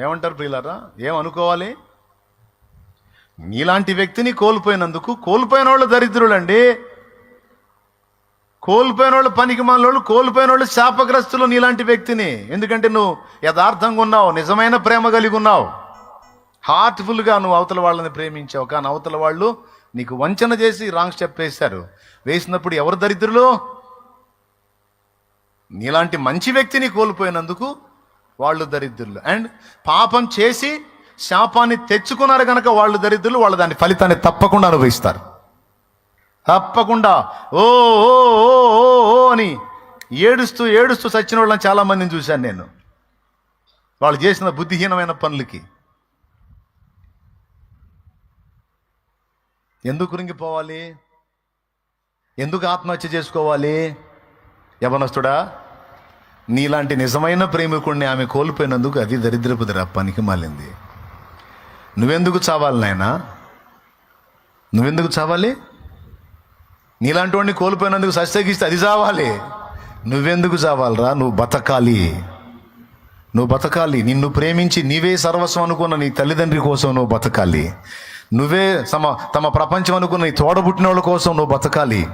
ఏమంటారు ప్రియులారా? ఏమనుకోవాలి? నీలాంటి వ్యక్తిని కోల్పోయినందుకు కోల్పోయిన వాళ్ళు దరిద్రులండి. కోల్పోయిన వాళ్ళు పనికి వాళ్ళు కోల్పోయిన వాళ్ళు శాపగ్రస్తులు నీలాంటి వ్యక్తిని. ఎందుకంటే నువ్వు యథార్థంగా ఉన్నావు నిజమైన ప్రేమ కలిగి ఉన్నావు. హార్ట్ఫుల్గా నువ్వు అవతల వాళ్ళని ప్రేమించావు. కానీ అవతల వాళ్ళు నీకు వంచన చేసి రాంగ్ స్టెప్ వేశారు. వేసినప్పుడు ఎవరు దరిద్రులు? నీలాంటి మంచి వ్యక్తిని కోల్పోయినందుకు వాళ్ళు దరిద్రులు. అండ్ పాపం చేసి శాపాన్ని తెచ్చుకున్నారు కనుక వాళ్ళు దరిద్రులు వాళ్ళు దాని ఫలితాన్ని తప్పకుండా అనుభవిస్తారు. తప్పకుండా. ఓ ఓ ఓ అని ఏడుస్తూ ఏడుస్తూ చచ్చిన వాళ్ళని చాలామందిని చూశాను నేను. వాళ్ళు చేసిన బుద్ధిహీనమైన పనులకి. ఎందుకు రింగిపోవాలి ఎందుకు ఆత్మహత్య చేసుకోవాలి? యవనస్తుడా నీలాంటి నిజమైన ప్రేమికుడిని ఆమె కోల్పోయినందుకు అది దరిద్రపు పనికి మాలింది. నువ్వెందుకు చావాలి నాయనా? నువ్వెందుకు చావాలి? నీలాంటి వాడిని కోల్పోయినందుకు సస్తగిస్తే అది చావాలి. నువ్వెందుకు చావాలరా? నువ్వు బతకాలి. నువ్వు బతకాలి. నిన్ను ప్రేమించి నీవే సర్వస్వం అనుకున్న నీ తల్లిదండ్రి కోసం నువ్వు బతకాలి. నువ్వే తమ తమ ప్రపంచం అనుకున్న నీ తోడబుట్టిన వాళ్ళ కోసం నువ్వు బతకాలి.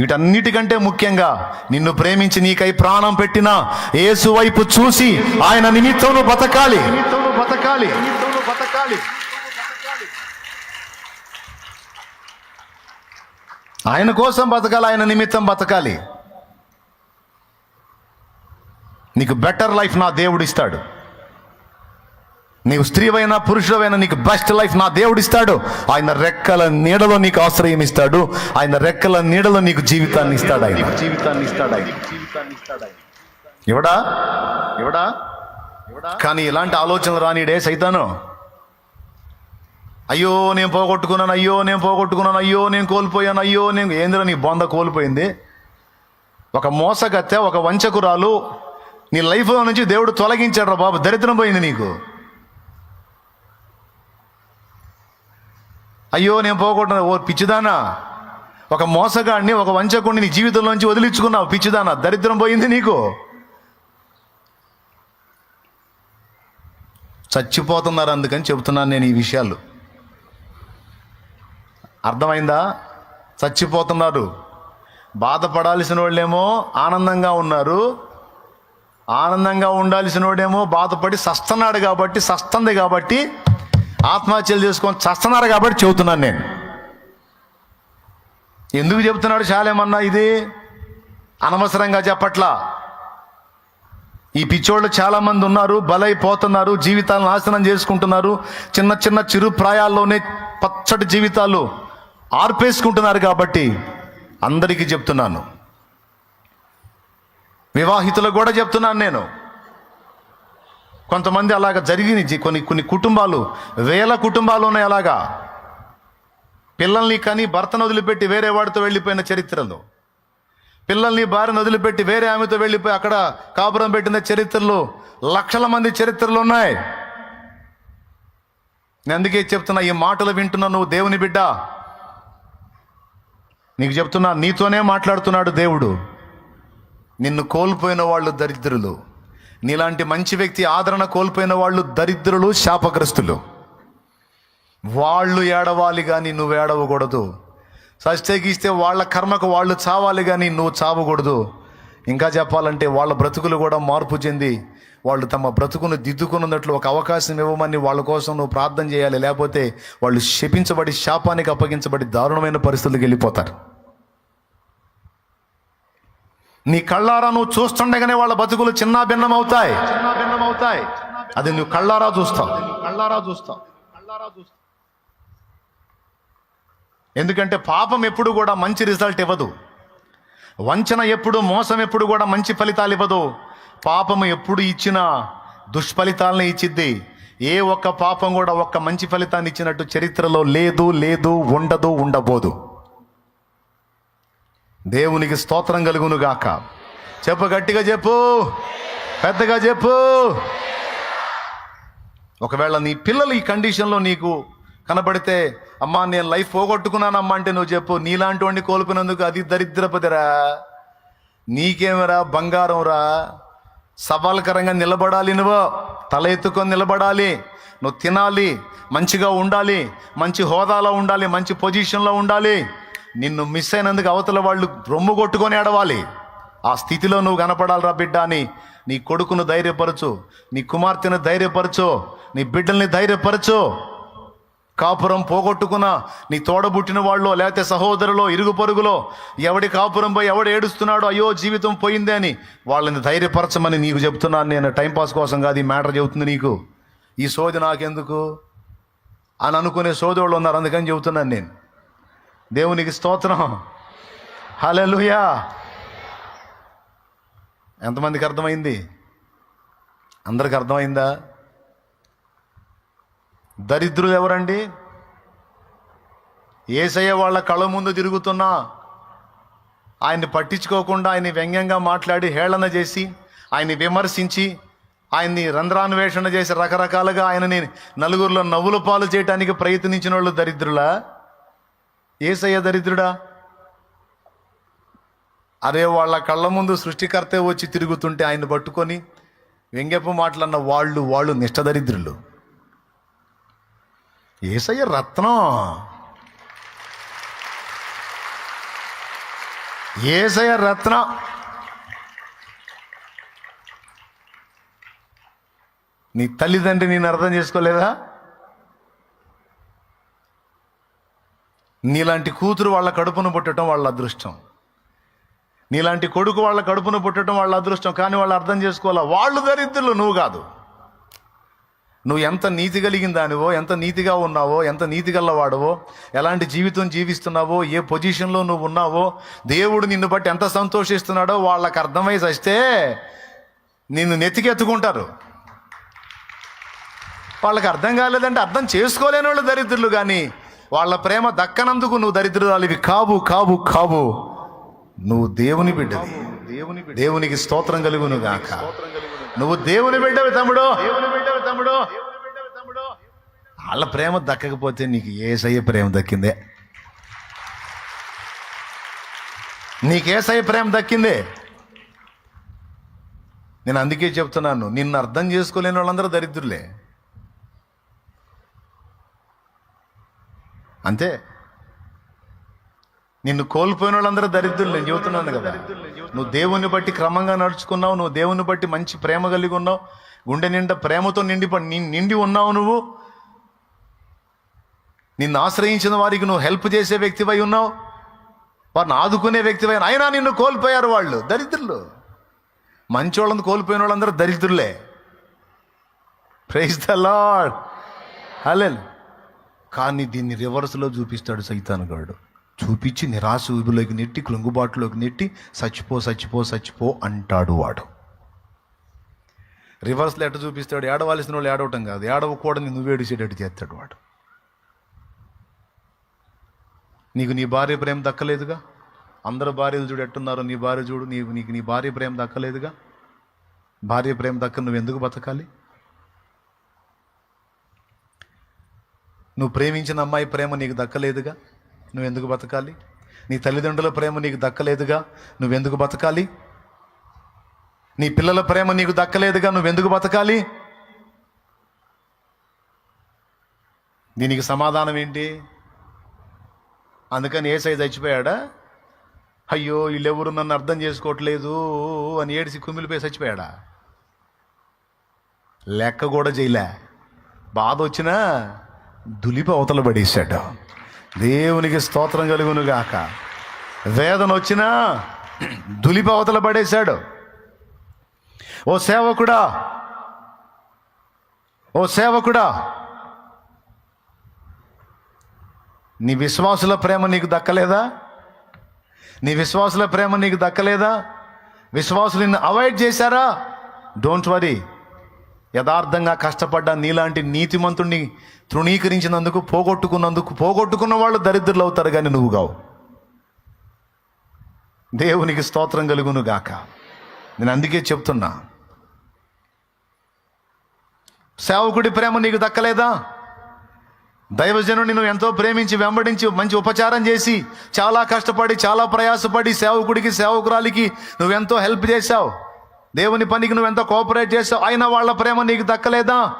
వీటన్నిటికంటే ముఖ్యంగా నిన్ను ప్రేమించి నీకై ప్రాణం పెట్టిన యేసు వైపు చూసి ఆయన నిమిత్తం బతకాలి. బతకాలి. బతకాలి. ఆయన కోసం బతకాలి ఆయన నిమిత్తం బతకాలి. నీకు బెటర్ లైఫ్ నా దేవుడు ఇస్తాడు. నీవు స్త్రీవైనా పురుషుడవైనా నీకు బెస్ట్ లైఫ్ నా దేవుడిస్తాడు. ఆయన రెక్కల నీడలో నీకు ఆశ్రయం ఇస్తాడు ఆయన రెక్కల నీడలో నీకు జీవితాన్ని ఇస్తాడు ఆయన. జీవితాన్ని ఇస్తాడు ఆయన జీవితాన్ని ఇస్తాడు ఆయన ఇవడా ఇవడా కానీ ఇలాంటి ఆలోచనలు రానిడే సైతాను. అయ్యో నేను పోగొట్టుకున్నాను అయ్యో నేను పోగొట్టుకున్నాను అయ్యో నేను కోల్పోయాను అయ్యో నేను ఏందిరా నీ బొంద కోల్పోయింది? ఒక మోసగత్తె ఒక వంచకురాలు నీ లైఫ్లో నుంచి దేవుడు తొలగించాడు రా బాబు దరిద్రం పోయింది నీకు. అయ్యో నేను పోగొట్టిన ఓ పిచ్చిదానా. ఒక మోసగాడిని ఒక వంచకుడిని నీ జీవితంలోంచి వదిలించుకున్నావు పిచ్చిదానా. దరిద్రం పోయింది నీకు. చచ్చిపోతున్నారు అందుకని చెబుతున్నాను నేను ఈ విషయాలు. అర్థమైందా? చచ్చిపోతున్నారు. బాధపడాల్సిన వాళ్ళేమో ఆనందంగా ఉన్నారు. ఆనందంగా ఉండాల్సిన వాడేమో బాధపడి సస్తన్నాడు కాబట్టి సస్తంది కాబట్టి ఆత్మహత్యలు చేసుకొని చస్తున్నారు కాబట్టి చెబుతున్నాను నేను. ఎందుకు చెబుతున్నాడు చాలేమన్నా ఇది? అనవసరంగా చెప్పట్లా? ఈ పిచ్చోళ్ళు చాలామంది ఉన్నారు బలైపోతున్నారు జీవితాలను నాశనం చేసుకుంటున్నారు చిన్న చిన్న చిరు ప్రాయాల్లోనే పచ్చటి జీవితాలు ఆర్పేసుకుంటున్నారు కాబట్టి అందరికీ చెప్తున్నాను. వివాహితులకు కూడా చెప్తున్నాను నేను. కొంతమంది అలాగ జరిగింది కొన్ని కొన్ని కుటుంబాలు వేల కుటుంబాలు ఉన్నాయి అలాగా. పిల్లల్ని కానీ భర్తను వదిలిపెట్టి వేరే వాడితో వెళ్ళిపోయిన చరిత్రలు. పిల్లల్ని భార్యను వదిలిపెట్టి వేరే ఆమెతో వెళ్ళిపోయి అక్కడ కాపురం పెట్టిన చరిత్రలు లక్షల మంది చరిత్రలు ఉన్నాయి. నేను అందుకే చెప్తున్నా ఈ మాటలు వింటున్నా నువ్వు దేవుని బిడ్డ. నీకు చెప్తున్నా నీతోనే మాట్లాడుతున్నాడు దేవుడు. నిన్ను కోల్పోయిన వాళ్ళు దరిద్రులు. నీలాంటి మంచి వ్యక్తి ఆదరణ కోల్పోయిన వాళ్ళు దరిద్రులు శాపగ్రస్తులు. వాళ్ళు ఏడవాలి కానీ నువ్వు ఏడవకూడదు. సస్తేగిస్తే వాళ్ళ కర్మకు వాళ్ళు చావాలి కానీ నువ్వు చావకూడదు. ఇంకా చెప్పాలంటే వాళ్ళ బ్రతుకులు కూడా మార్పు చెంది వాళ్ళు తమ బ్రతుకును దిద్దుకున్నట్లు ఒక అవకాశం ఇవ్వమని వాళ్ళ కోసం నువ్వు ప్రార్థన చేయాలి. లేకపోతే వాళ్ళు శపించబడి శాపానికి అప్పగించబడి దారుణమైన పరిస్థితులకు వెళ్ళిపోతారు. నీ కళ్ళారా నువ్వు చూస్తుండగానే వాళ్ళ బతుకులు చిన్న భిన్నం అవుతాయి చిన్న భిన్నం అవుతాయి అది నువ్వు కళ్ళారా చూస్తావు. కళ్ళారా చూస్తావు. కళ్ళారా చూస్తావు ఎందుకంటే పాపం ఎప్పుడు కూడా మంచి రిజల్ట్ ఇవ్వదు. వంచన ఎప్పుడు మోసం ఎప్పుడు కూడా మంచి ఫలితాలు ఇవ్వదు. పాపము ఎప్పుడు ఇచ్చినా దుష్ఫలితాలని ఇచ్చిద్ది. ఏ ఒక్క పాపం కూడా ఒక్క మంచి ఫలితాన్ని ఇచ్చినట్టు చరిత్రలో లేదు లేదు ఉండదు ఉండబోదు. దేవునికి స్తోత్రం కలుగును గాక. చెప్పు గట్టిగా చెప్పు. పెద్దగా చెప్పు. ఒకవేళ నీ పిల్లలు ఈ కండిషన్లో నీకు కనబడితే అమ్మా నేను లైఫ్ పోగొట్టుకున్నానమ్మా అంటే నువ్వు చెప్పు నీలాంటి వాడిని కోల్పోయినందుకు అది దరిద్రపతిరా. నీకేమరా బంగారం రా. సవాలకరంగా నిలబడాలి నువ్వు. తల ఎత్తుకొని నిలబడాలి. నువ్వు తినాలి. మంచిగా ఉండాలి. మంచి హోదాలో ఉండాలి. మంచి పొజిషన్లో ఉండాలి. నిన్ను మిస్ అయినందుకు అవతల వాళ్ళు రొమ్ము కొట్టుకొని ఏడవాలి. ఆ స్థితిలో నువ్వు కనపడాలిరా బిడ్డ అని నీ కొడుకును ధైర్యపరచు నీ కుమార్తెను ధైర్యపరచు నీ బిడ్డల్ని ధైర్యపరచు. కాపురం పోగొట్టుకున్న నీ తోడబుట్టిన వాళ్ళు లేకపోతే సహోదరులో ఇరుగు పొరుగులో ఎవడి కాపురం పోయి ఎవడు ఏడుస్తున్నాడో అయ్యో జీవితం పోయిందే అని వాళ్ళని ధైర్యపరచమని నీకు చెప్తున్నాను నేను. టైంపాస్ కోసం కాదు ఈ మ్యాటర్ చెబుతుంది నీకు. ఈ సోది నాకెందుకు? అని అనుకునే సోదరులు ఉన్నారు అందుకని చెబుతున్నాను నేను. దేవునికి స్తోత్రం. హలలుయా ఎంతమందికి అర్థమైంది? అందరికి అర్థమైందా? దరిద్రులు ఎవరండి? ఏసయ్య వాళ్ళ కళ్ళ ముందు తిరుగుతున్నా ఆయన్ని పట్టించుకోకుండా ఆయన్ని వ్యంగ్యంగా మాట్లాడి హేళన చేసి ఆయన్ని విమర్శించి ఆయన్ని రంధ్రాన్వేషణ చేసి రకరకాలుగా ఆయనని నలుగురిలో నవ్వుల పాలు చేయడానికి ప్రయత్నించిన వాళ్ళు దరిద్రులా? ఏసయ్య దరిద్రుడా? అరే వాళ్ళ కళ్ళ ముందు సృష్టికర్తే వచ్చి తిరుగుతుంటే ఆయన పట్టుకొని వ్యంగ్యపు మాటలన్న వాళ్ళు వాళ్ళు నిష్టదరిద్రులు ఏసయ్య రత్నం. ఏసయ్య రత్నం. నీ తల్లిదండ్రి నేను అర్థం చేసుకోలేదా? నీలాంటి కూతురు వాళ్ళ కడుపును పుట్టడం వాళ్ళ అదృష్టం. నీలాంటి కొడుకు వాళ్ళ కడుపును పుట్టడం వాళ్ళ అదృష్టం. కానీ వాళ్ళు అర్థం చేసుకోవాలా? వాళ్ళు దరిద్రులు నువ్వు కాదు. నువ్వు ఎంత నీతి కలిగిన దానివో ఎంత నీతిగా ఉన్నావో ఎంత నీతి గల్లవాడవో ఎలాంటి జీవితం జీవిస్తున్నావో ఏ పొజిషన్లో నువ్వు ఉన్నావో దేవుడు నిన్ను బట్టి ఎంత సంతోషిస్తున్నాడో వాళ్ళకి అర్థమై చస్తే నిన్ను నెత్తికెత్తుకుంటారు. వాళ్ళకి అర్థం కాలేదంటే అర్థం చేసుకోలేని వాళ్ళు దరిద్రులు కానీ వాళ్ళ ప్రేమ దక్కనందుకు నువ్వు దరిద్రురాలివి. కావు కావు కావు. నువ్వు దేవుని బిడ్డవి. దేవుని దేవునికి స్తోత్రం కలుగును గాక. నువ్వు దేవుని బిడ్డవి తమ్ముడు. దేవుని బిడ్డవి తమ్ముడు వాళ్ళ ప్రేమ దక్కకపోతే నీకు ఏసయ్య ప్రేమ దక్కిందే. నీకేసయ్య ప్రేమ దక్కిందే. నేను అందుకే చెప్తున్నాను నిన్ను అర్థం చేసుకోలేని వాళ్ళందరూ దరిద్రులే. అంతే. నిన్ను కోల్పోయిన వాళ్ళందరూ దరిద్రులు నేను చెబుతున్నాను కదా. నువ్వు దేవుని బట్టి క్రమంగా నడుచుకున్నావు నువ్వు దేవుని బట్టి మంచి ప్రేమ కలిగి ఉన్నావు గుండె నిండా ప్రేమతో నిండి నిండి ఉన్నావు నువ్వు. నిన్ను ఆశ్రయించిన వారికి నువ్వు హెల్ప్ చేసే వ్యక్తివై ఉన్నావు. వారిని ఆదుకునే వ్యక్తివై అయినా నిన్ను కోల్పోయారు వాళ్ళు. దరిద్రులు. మంచి వాళ్ళని కోల్పోయిన వాళ్ళందరూ దరిద్రులే. ప్రైజ్ ద లాడ్ హలే కానీ దీన్ని రివర్స్లో చూపిస్తాడు సైతానుగాడు చూపించి నిరాశ ఊబిలోకి నెట్టి కృంగుబాటులోకి నెట్టి చచ్చిపో చచ్చిపో చచ్చిపో అంటాడు వాడు. రివర్స్లో ఎట్ట చూపిస్తాడు? ఏడవలసిన వాళ్ళు ఏడవటం కాదు. ఏడవకూడని నువ్వు ఏడిచేటట్టు చేస్తాడు వాడు. నీకు నీ భార్య ప్రేమ దక్కలేదుగా? అందరు భార్యలు చూడు ఎట్టున్నారో నీ భార్య చూడు. నీకు నీకు నీ భార్య ప్రేమ దక్కలేదుగా? భార్య ప్రేమ దక్క నువ్వు ఎందుకు బతకాలి? నువ్వు ప్రేమించిన అమ్మాయి ప్రేమ నీకు దక్కలేదుగా? నువ్వెందుకు బతకాలి? నీ తల్లిదండ్రుల ప్రేమ నీకు దక్కలేదుగా? నువ్వెందుకు బతకాలి? నీ పిల్లల ప్రేమ నీకు దక్కలేదుగా? నువ్వెందుకు బతకాలి? దీనికి సమాధానం ఏంటి? అందుకని ఏ సైజ్ చచ్చిపోయాడా? అయ్యో వీళ్ళెవరు నన్ను అర్థం చేసుకోవట్లేదు అని ఏడిసి కుమిలిపోయి చచ్చిపోయాడా? లెక్క కూడా చేయలే. బాధ వచ్చినా దులిపి అవతల పడేశాడు. దేవునికి స్తోత్రం కలుగును గాక వేదన వచ్చినా దులిపి అవతల పడేశాడు. ఓ సేవకుడా ఓ సేవకుడా నీ విశ్వాసుల ప్రేమ నీకు దక్కలేదా? నీ విశ్వాసుల ప్రేమ నీకు దక్కలేదా? విశ్వాసులు నిన్ను అవాయిడ్ చేశారా? డోంట్ వరీ యథార్థంగా కష్టపడ్డ నీలాంటి నీతిమంతుణ్ణి తృణీకరించినందుకు పోగొట్టుకున్నందుకు పోగొట్టుకున్న వాళ్ళు దరిద్రులు అవుతారు కానీ నువ్వు కావు. దేవునికి స్తోత్రం కలుగును గాక. నేను అందుకే చెప్తున్నా. సేవకుడి ప్రేమ నీకు దక్కలేదా? దైవజనుని నువ్వు ఎంతో ప్రేమించి వెంబడించి మంచి ఉపచారం చేసి చాలా కష్టపడి చాలా ప్రయాసపడి సేవకుడికి సేవకురాలికి నువ్వెంతో హెల్ప్ చేశావు. దేవుని పనికి నువ్వు ఎంత కోఆపరేట్ చేసావు? అయినా వాళ్ళ ప్రేమ నీకు దక్కలేదా?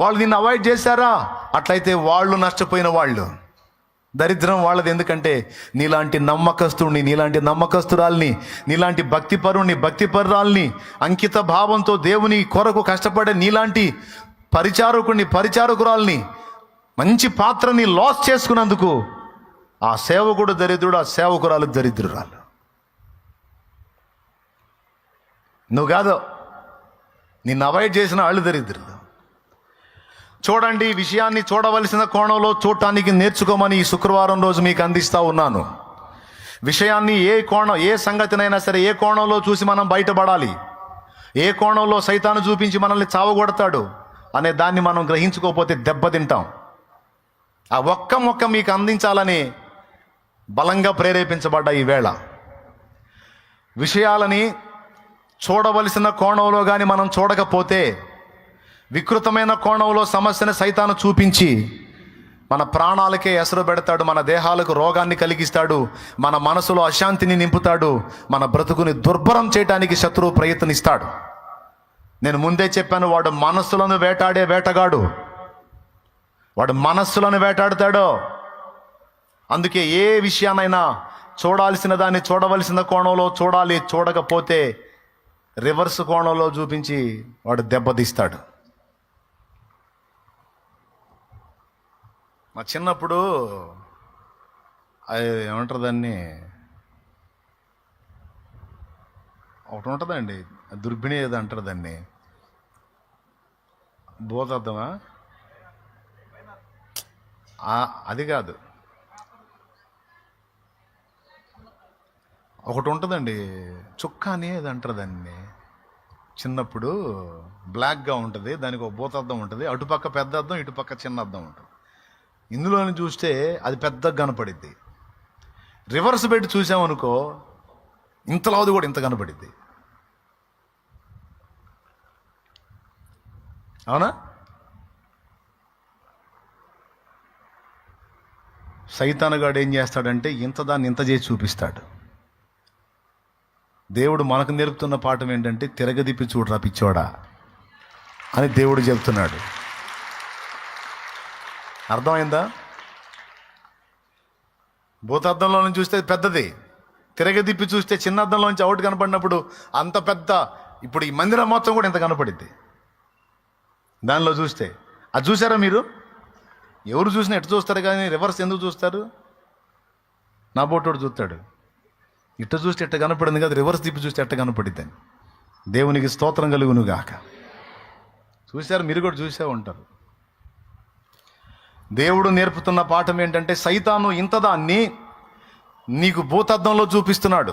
వాళ్ళు నిన్ను అవాయిడ్ చేశారా? అట్లయితే వాళ్ళు నష్టపోయిన వాళ్ళు. దరిద్రం వాళ్ళది ఎందుకంటే నీలాంటి నమ్మకస్తుడిని నీలాంటి నమ్మకస్తురాల్ని నీలాంటి భక్తిపరుణ్ణి భక్తిపరురాల్ని అంకిత భావంతో దేవుని కొరకు కష్టపడే నీలాంటి పరిచారకుడిని పరిచారకురాల్ని మంచి పాత్రని లాస్ చేసుకున్నందుకు ఆ సేవకుడు దరిద్రుడు ఆ సేవకురాలు దరిద్రురాలు. నువ్వు కాదు నిన్ను అవాయిడ్ చేసిన వాళ్ళు దరిద్రులు. చూడండి ఈ విషయాన్ని చూడవలసిన కోణంలో చూడటానికి నేర్చుకోమని ఈ శుక్రవారం రోజు మీకు అందిస్తా ఉన్నాను. విషయాన్ని ఏ కోణం ఏ సంగతినైనా సరే ఏ కోణంలో చూసి మనం బయటపడాలి? ఏ కోణంలో సైతాను చూపించి మనల్ని చావగొడతాడు? అనే దాన్ని మనం గ్రహించుకోకపోతే దెబ్బతింటాం. ఆ ఒక్క మొక్క మీకు అందించాలని బలంగా ప్రేరేపించబడ్డ ఈ వేళ. విషయాలని చూడవలసిన కోణంలో కానీ మనం చూడకపోతే వికృతమైన కోణంలో సమస్యను సైతాను చూపించి మన ప్రాణాలకే ఎసరు పెడతాడు మన దేహాలకు రోగాన్ని కలిగిస్తాడు మన మనసులో అశాంతిని నింపుతాడు మన బ్రతుకుని దుర్భరం చేయడానికి శత్రువు ప్రయత్నిస్తాడు. నేను ముందే చెప్పాను వాడు మనస్సులను వేటాడే వేటగాడు. వాడు మనస్సులను వేటాడతాడు. అందుకే ఏ విషయానైనా చూడాల్సిన దాన్ని చూడవలసిన కోణంలో చూడాలి చూడకపోతే రివర్స్ కోణంలో చూపించి వాడు దెబ్బతీస్తాడు. మా చిన్నప్పుడు అది ఏమంటారు దాన్ని? ఒకటి ఉంటుందండి దుర్బిణి ఏదో అంటారు దాన్ని. బోధార్థమా అది కాదు. ఒకటి ఉంటుందండి చుక్క అని ఏది అంటారు దాన్ని. చిన్నప్పుడు బ్లాక్గా ఉంటుంది దానికి ఒక భూతార్థం ఉంటుంది అటుపక్క పెద్ద అర్థం ఇటుపక్క చిన్న అర్థం ఉంటుంది. ఇందులోని చూస్తే అది పెద్దగా కనపడిద్ది. రివర్స్ పెట్టి చూసామనుకో ఇంతలాది కూడా ఇంత కనపడిద్ది. అవునా? సైతానగాడు ఏం చేస్తాడంటే ఇంత దాన్ని ఇంత చేసి చూపిస్తాడు. దేవుడు మనకు నేర్పుతున్న పాఠం ఏంటంటే తిరగదిప్పి చూడరా పిచ్చోడా అని దేవుడు చెప్తున్నాడు. అర్థమైందా? భూతార్థంలో నుంచి చూస్తే పెద్దది. తిరగదిప్పి చూస్తే చిన్న అర్థంలోంచి నుంచి అవుట్ కనపడినప్పుడు అంత పెద్ద. ఇప్పుడు ఈ మందిరం మొత్తం కూడా ఇంత కనపడిద్ది. దానిలో చూస్తే. అది చూసారా మీరు? ఎవరు చూసినా ఎటు చూస్తారు కానీ రివర్స్ ఎందుకు చూస్తారు? నా బోటోడు చూస్తాడు. ఇట్ట చూస్తే ఎట్ట కనపడింది కదా రివర్స్ తిప్పి చూస్తే ఎట్ట కనపడిద్ది అని. దేవునికి స్తోత్రం కలుగును గాక చూశారు? మీరు కూడా చూసే ఉంటారు. దేవుడు నేర్పుతున్న పాఠం ఏంటంటే సైతాను ఇంతదాన్ని నీకు భూతద్దంలో చూపిస్తున్నాడు.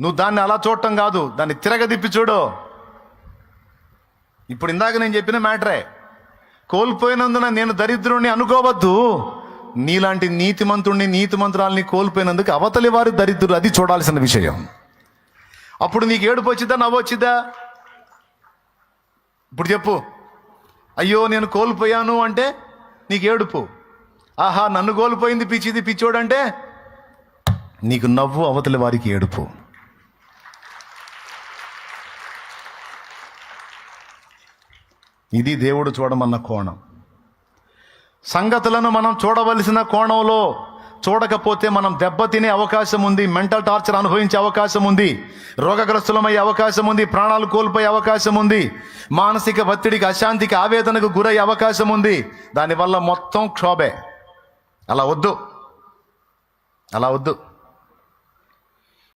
నువ్వు దాన్ని అలా చూడటం కాదు దాన్ని తిరగదిప్పి చూడు. ఇప్పుడు ఇందాక నేను చెప్పిన మ్యాటరే కోల్పోయినందున నేను దరిద్రుణ్ణి అనుకోవద్దు. నీలాంటి నీతిమంతుణ్ణి నీతిమంతురాల్ని కోల్పోయినందుకు అవతలి వారి దరిద్రుడు అది చూడాల్సిన విషయం. అప్పుడు నీకు ఏడుపు వచ్చిద్దా నవ్వొచ్చిద్దా ఇప్పుడు చెప్పు. అయ్యో నేను కోల్పోయాను అంటే నీకు ఏడుపు. ఆహా నన్ను కోల్పోయింది పిచ్చిది పిచ్చోడంటే నీకు నవ్వు అవతలి వారికి ఏడుపు. ఇది దేవుడు చూడమన్న కోణం. సంగతులను మనం చూడవలసిన కోణంలో చూడకపోతే మనం దెబ్బతినే అవకాశం ఉంది మెంటల్ టార్చర్ అనుభవించే అవకాశం ఉంది రోగగ్రస్తులమయ్యే అవకాశం ఉంది ప్రాణాలు కోల్పోయే అవకాశం ఉంది మానసిక ఒత్తిడికి అశాంతికి ఆవేదనకు గురయ్యే అవకాశం ఉంది. దానివల్ల మొత్తం క్షోభే. అలా వద్దు. అలా వద్దు.